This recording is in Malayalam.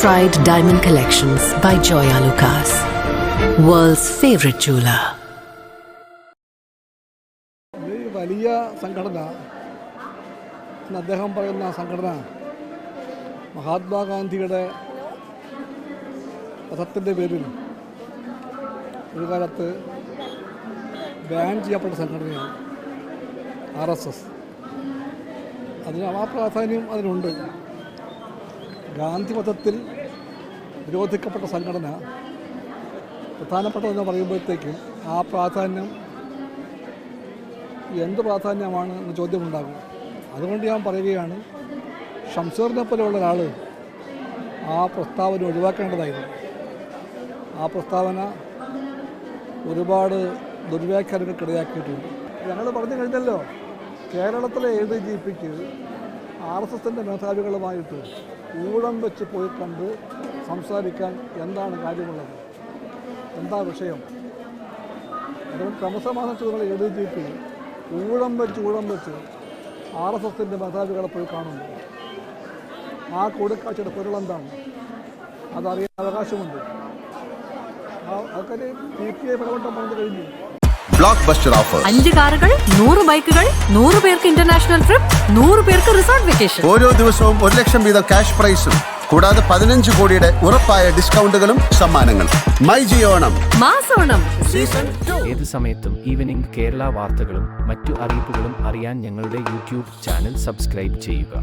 tried diamond collections by Joya Lucas, world's favorite jeweler. വലിയ സംഘടന. അദ്ദേഹം പറയുന്ന സംഘടന മഹാത്മാഗാന്ധിയുടെ പഥത്തിന്റെ പേരിൽ ഒരു കാലത്ത് ബാൻ ചെയ്യപ്പെട്ട സംഘടനയാണ് ആർ എസ് എസ് അതിന് ആ പ്രാധാന്യം അതിനുണ്ട്. ഗാന്ധി മതത്തിൽ നിരോധിക്കപ്പെട്ട സംഘടന പ്രധാനപ്പെട്ടതെന്ന് പറയുമ്പോഴത്തേക്കും ആ പ്രാധാന്യം എന്ത് പ്രാധാന്യമാണ് എന്ന ചോദ്യമുണ്ടാകും. അതുകൊണ്ട് ഞാൻ പറയുകയാണ് ഷംസീറിനെ പോലെയുള്ള ഒരാൾ ആ പ്രസ്താവന ഒഴിവാക്കേണ്ടതായിരുന്നു. ആ പ്രസ്താവന ഒരുപാട് ദുർവ്യാഖ്യാനങ്ങൾക്ക് ഇടയാക്കിയിട്ടുണ്ട് ഞങ്ങൾ പറഞ്ഞു കഴിഞ്ഞല്ലോ കേരളത്തിലെ എ ജി പിക്ക് ആർ എസ് എസിന്റെ മേധാവികളുമായിട്ട് ഊഴം വെച്ച് പോയി കണ്ട് സംസാരിക്കാൻ എന്താണ് കാര്യമുള്ളത്? എന്താ വിഷയം? അതുകൊണ്ട് ക്രമസമാധാന ചുമതല എ ഡി ജി പി ഊഴം വെച്ച് ഊഴം വെച്ച് ആർ എസ് എസിന്റെ മേധാവികളെ പോയി കാണുന്നു. ആ കൂടിക്കാഴ്ചയുടെ പൊരുൾ എന്താണ്? അതറിയാൻ അവകാശമുണ്ട്. അതൊക്കെ പി പി ഐ പ്രകടനം പറഞ്ഞു കഴിഞ്ഞു. ബ്ലോക്ക് ബസ്റ്റർ ഓഫർ അഞ്ച് കാറുകൾ നൂറ് ബൈക്കുകൾ നൂറ് പേർക്ക് ഇന്റർനാഷണൽ ട്രിപ്പ് നൂറ് പേർക്ക് റിസോർട്ട് വെക്കേഷൻ ഓരോ ദിവസവും ഒരു ലക്ഷം വീതം ക്യാഷ് പ്രൈസും കൂടാതെ പതിനഞ്ച് കോടിയുടെ ഉറപ്പായ ഡിസ്കൗണ്ടുകളും സമ്മാനങ്ങളും. മൈ ജിയോണം മാസോണം. സീസൺ ഏത് സമയത്തും ഈവനിംഗ് കേരള വാർത്തകളും മറ്റു അറിയിപ്പുകളും അറിയാൻ ഞങ്ങളുടെ യൂട്യൂബ് ചാനൽ സബ്സ്ക്രൈബ് ചെയ്യുക.